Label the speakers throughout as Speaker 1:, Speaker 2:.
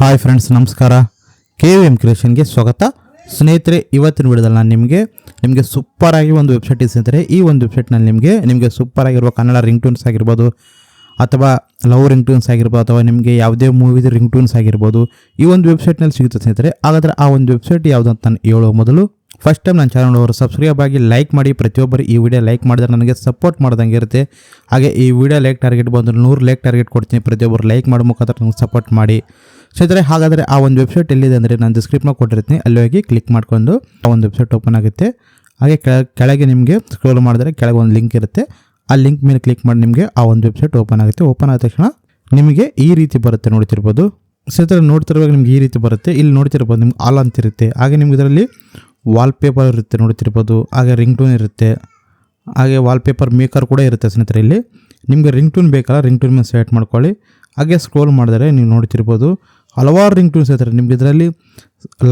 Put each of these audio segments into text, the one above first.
Speaker 1: Hi friends ನಮಸ್ಕಾರ. K V M ಕ್ರಿಯೇಷನ್ಗೆ ಸ್ವಾಗತ. ಸ್ನೇಹಿತರೆ, ಇವತ್ತಿನ ವಿಡಿಯೋದಲ್ಲಿ ನಾನು ನಿಮಗೆ ನಿಮಗೆ ಸೂಪರಾಗಿ ಒಂದು ವೆಬ್ಸೈಟ್ ಇದೆ ಈ ಒಂದು ವೆಬ್ಸೈಟ್ನಲ್ಲಿ ನಿಮಗೆ ನಿಮಗೆ ಸೂಪರಾಗಿರುವ ಕನ್ನಡ ರಿಂಗ್ ಟ್ಯೂನ್ಸ್ ಆಗಿರ್ಬೋದು, ಅಥವಾ ಲವ್ ರಿಂಗ್ ಟ್ಯೂನ್ಸ್ ಆಗಿರ್ಬೋದು, ಅಥವಾ ನಿಮಗೆ ಯಾವುದೇ ಮೂವಿದು ರಿಂಗ್ ಟೂನ್ಸ್ ಆಗಿರ್ಬೋದು, ಈ ಒಂದು ವೆಬ್ಸೈಟ್ನಲ್ಲಿ ಸಿಗುತ್ತೆ ಸ್ನೇಹಿತರೆ. ಹಾಗಾದರೆ ಆ ಒಂದು ವೆಬ್ಸೈಟ್ ಯಾವುದು ಅಂತ ನಾನು ಹೇಳೋ ಮೊದಲು ಫಸ್ಟ್ ಟೈಮ್ ನನ್ನ ಚಾನಲ್ ನೋಡೋರು ಸಬ್ಸ್ಕ್ರೈಬ್ ಆಗಿ ಲೈಕ್ ಮಾಡಿ. ಪ್ರತಿಯೊಬ್ಬರು ಈ ವಿಡಿಯೋ ಲೈಕ್ ಮಾಡಿದ್ರೆ ನನಗೆ ಸಪೋರ್ಟ್ ಮಾಡ್ದಂಗೆ ಇರುತ್ತೆ. ಹಾಗೆ ಈ ವಿಡಿಯೋ ಲೈಕ್ ಟಾರ್ಗೆಟ್ ಬಂದು ನೂರು ಲೈಕ್ ಟಾರ್ಗೆಟ್ ಕೊಡ್ತೀನಿ. ಪ್ರತಿಯೊಬ್ಬರು ಲೈಕ್ ಮಾಡೋ ಮುಖಾಂತರ ನನಗೆ ಸಪೋರ್ಟ್ ಮಾಡಿ. ಸ್ನೇಹಿತರೆ, ಹಾಗಾದರೆ ಆ ಒಂದು ವೆಬ್ಸೈಟ್ ಎಲ್ಲಿದೆ ಅಂದರೆ ನಾನು ಡಿಸ್ಕ್ರಿಪ್ಷನ್ ಕೊಟ್ಟಿರ್ತೀನಿ. ಅಲ್ಲಿ ಹೋಗಿ ಕ್ಲಿಕ್ ಮಾಡ್ಕೊಂಡು ಆ ಒಂದು ವೆಬ್ಸೈಟ್ ಓಪನ್ ಆಗುತ್ತೆ. ಹಾಗೆ ಕೆಳ, ಕೆಳಗೆ ನಿಮಗೆ ಸ್ಕ್ರೋಲ್ ಮಾಡಿದ್ರೆ ಕೆಳಗೆ ಒಂದು ಲಿಂಕ್ ಇರುತ್ತೆ. ಆ ಲಿಂಕ್ ಮೇಲೆ ಕ್ಲಿಕ್ ಮಾಡಿ ನಿಮಗೆ ಆ ಒಂದು ವೆಬ್ಸೈಟ್ ಓಪನ್ ಆಗುತ್ತೆ. ಓಪನ್ ಆದ ತಕ್ಷಣ ನಿಮಗೆ ಈ ರೀತಿ ಬರುತ್ತೆ ನೋಡ್ತಿರ್ಬೋದು. ಸ್ನೇಹಿತರೆ, ನೋಡ್ತಿರುವಾಗ ನಿಮ್ಗೆ ಈ ರೀತಿ ಬರುತ್ತೆ. ಇಲ್ಲಿ ನೋಡ್ತಿರ್ಬೋದು ನಿಮ್ಗೆ ಆಲ್ ಅಂತಿರುತ್ತೆ ಹಾಗೆ ನಿಮ್ಗೆ ಇದರಲ್ಲಿ ವಾಲ್ಪೇಪರ್ ಇರುತ್ತೆ ನೋಡ್ತಿರ್ಬೋದು ಹಾಗೆ ರಿಂಗ್ ಟೂನ್ ಇರುತ್ತೆ. ಹಾಗೆ ವಾಲ್ಪೇಪರ್ ಮೇಕರ್ ಕೂಡ ಇರುತ್ತೆ ಸ್ನೇಹಿತರೆ ಇಲ್ಲಿ. ನಿಮಗೆ ರಿಂಗ್ ಟೂನ್ ಬೇಕಲ್ಲ ರಿಂಗ್ ಟೂನ್ ಮೇಲೆ ಸೆಲೆಕ್ಟ್ ಮಾಡ್ಕೊಳ್ಳಿ. ಹಾಗೆ ಸ್ಕ್ರೋಲ್ ಮಾಡಿದರೆ ನೀವು ನೋಡ್ತಿರ್ಬೋದು ಹಲವಾರು ರಿಂಗ್ ಟೂನ್ಸ್ ಇರ್ತಾರೆ ನಿಮ್ಗೆ ಇದರಲ್ಲಿ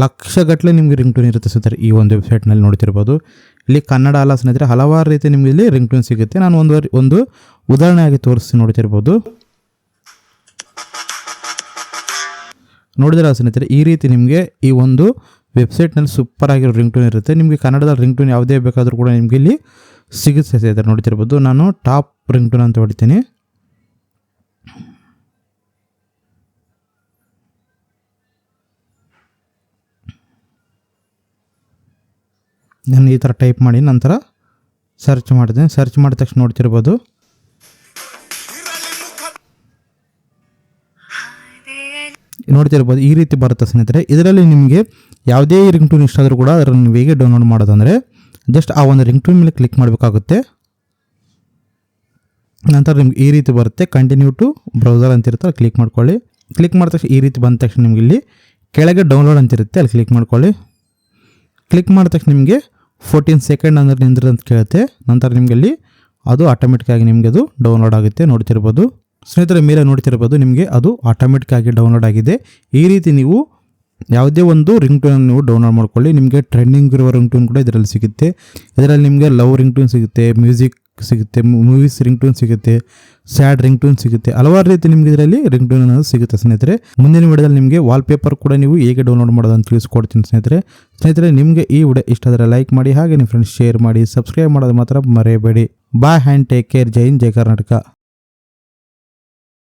Speaker 1: ಲಕ್ಷಗಟ್ಟಲೆ ನಿಮಗೆ ರಿಂಗ್ ಟೂನ್ ಇರುತ್ತೆ ಸ್ನೇಹಿತರೆ ಈ ಒಂದು ವೆಬ್ಸೈಟ್ನಲ್ಲಿ ನೋಡ್ತಿರ್ಬೋದು ಇಲ್ಲಿ ಕನ್ನಡ ಅಲ್ಲ ಸ್ನೇಹಿತರೆ, ಹಲವಾರು ರೀತಿ ನಿಮಗೆ ಇಲ್ಲಿ ರಿಂಗ್ ಟೂನ್ ಸಿಗುತ್ತೆ. ನಾನು ಒಂದು ಒಂದು ಉದಾಹರಣೆಯಾಗಿ ತೋರಿಸಿ ನೋಡ್ತಿರ್ಬೋದು ನೋಡಿದ್ರೆ ಸ್ನೇಹಿತರೆ, ಈ ರೀತಿ ನಿಮಗೆ ಈ ಒಂದು ವೆಬ್ಸೈಟ್ನಲ್ಲಿ ಸೂಪರ್ ಆಗಿರೋ ರಿಂಗ್ ಟೂನ್ ಇರುತ್ತೆ. ನಿಮಗೆ ಕನ್ನಡದ ರಿಂಗ್ ಟೂನ್ ಯಾವುದೇ ಬೇಕಾದರೂ ಕೂಡ ನಿಮಗೆ ಇಲ್ಲಿ ಸಿಗುತ್ತೆ ಸ್ನೇಹಿತರೆ ನೋಡ್ತಿರ್ಬೋದು. ನಾನು ಟಾಪ್ ರಿಂಗ್ ಟೂನ್ ಅಂತ ಹೊಡಿತೀನಿ. ನಾನು ಈ ಥರ ಟೈಪ್ ಮಾಡಿ ನಂತರ ಸರ್ಚ್ ಮಾಡಿದೆ ಸರ್ಚ್ ಮಾಡಿದ ತಕ್ಷಣ ನೋಡ್ತಿರ್ಬೋದು. ನೋಡ್ತಿರ್ಬೋದು, ಈ ರೀತಿ ಬರುತ್ತೆ ಸ್ನೇಹಿತರೆ. ಇದರಲ್ಲಿ ನಿಮಗೆ ಯಾವುದೇ ರಿಂಗ್ ಟೂನ್ ಇಷ್ಟ ಆದರೂ ಕೂಡ ಅದನ್ನು ನೀವು ಹೇಗೆ ಡೌನ್ಲೋಡ್ ಮಾಡೋದಂದರೆ ಜಸ್ಟ್ ಆ ಒಂದು ರಿಂಗ್ ಟೂನ್ ಮೇಲೆ ಕ್ಲಿಕ್ ಮಾಡಬೇಕಾಗುತ್ತೆ. ನಂತರ ನಿಮ್ಗೆ ಈ ರೀತಿ ಬರುತ್ತೆ ಕಂಟಿನ್ಯೂ ಟು ಬ್ರೌಸರ್ ಅಂತಿರುತ್ತೆ ಅಲ್ಲಿ ಕ್ಲಿಕ್ ಮಾಡ್ಕೊಳ್ಳಿ. ಕ್ಲಿಕ್ ಮಾಡಿದ ತಕ್ಷಣ ಈ ರೀತಿ ಬಂದ ತಕ್ಷಣ ನಿಮ್ಗೆ ಇಲ್ಲಿ ಕೆಳಗೆ ಡೌನ್ಲೋಡ್ ಅಂತಿರುತ್ತೆ ಅಲ್ಲಿ ಕ್ಲಿಕ್ ಮಾಡ್ಕೊಳ್ಳಿ. ಕ್ಲಿಕ್ ಮಾಡಿದ ತಕ್ಷಣ ನಿಮಗೆ ಫೋರ್ಟೀನ್ ಸೆಕೆಂಡ್ ಅಂದರೆ ನಿಂದ್ರೆ ಅಂತ ಕೇಳುತ್ತೆ. ನಂತರ ನಿಮಗೆ ಅಲ್ಲಿ ಅದು ಆಟೋಮೆಟಿಕ್ ಆಗಿ ನಿಮಗೆ ಅದು ಡೌನ್ಲೋಡ್ ಆಗುತ್ತೆ, ನೋಡ್ತಿರ್ಬೋದು. ಸ್ನೇಹಿತರೆ ಮೇಲೆ ನೋಡ್ತಿರ್ಬೋದು, ನಿಮಗೆ ಅದು ಆಟೋಮೆಟಿಕ್ ಆಗಿ ಡೌನ್ಲೋಡ್ ಆಗಿದೆ. ಈ ರೀತಿ ನೀವು ಯಾವುದೇ ಒಂದು ರಿಂಗ್ ಟೂನ್ ನೀವು ಡೌನ್ಲೋಡ್ ಮಾಡ್ಕೊಳ್ಳಿ. ನಿಮಗೆ ಟ್ರೆಂಡಿಂಗ್ ಇರುವ ರಿಂಗ್ ಟೂನ್ ಕೂಡ ಇದರಲ್ಲಿ ಸಿಗುತ್ತೆ. ಇದರಲ್ಲಿ ನಿಮಗೆ ಲವ್ ರಿಂಗ್ ಟೂನ್ ಸಿಗುತ್ತೆ ಮ್ಯೂಸಿಕ್ ಸಿಗುತ್ತೆ ಮೂವೀಸ್ ರಿಂಗ್ ಟೂನ್ ಸಿಗುತ್ತೆ ಸ್ಯಾಡ್ ರಿಂಗ್ ಟೂನ್ ಸಿಗುತ್ತೆ. ಹಲವಾರು ರೀತಿ ನಿಮಗೆ ಇದರಲ್ಲಿ ರಿಂಗ್ ಟೂನ್ ಅನ್ನೋದು ಸಿಗುತ್ತೆ ಸ್ನೇಹಿತರೆ. ಮುಂದಿನ ವಿಡಿಯೋದಲ್ಲಿ ನಿಮಗೆ ವಾಲ್ಪೇಪರ್ ಕೂಡ ನೀವು ಹೇಗೆ ಡೌನ್ಲೋಡ್ ಮಾಡೋದು ಅಂತ ತಿಳಿಸ್ಕೊಡ್ತೀನಿ ಸ್ನೇಹಿತರೆ. ಸ್ನೇಹಿತರೆ, ನಿಮಗೆ ಈ ವಿಡಿಯೋ ಇಷ್ಟ ಆದರೆ ಲೈಕ್ ಮಾಡಿ, ಹಾಗೆ ನಿಮ್ಮ ಫ್ರೆಂಡ್ಸ್ ಶೇರ್ ಮಾಡಿ ಸಬ್ಸ್ಕ್ರೈಬ್ ಮಾಡೋದು ಮಾತ್ರ ಮರೆಯಬೇಡಿ. ಬಾಯ್ ಹ್ಯಾಂಡ್ ಟೇಕ್ ಕೇರ್ ಜೈ ಹಿಂದ್, ಜೈ ಕರ್ನಾಟಕ.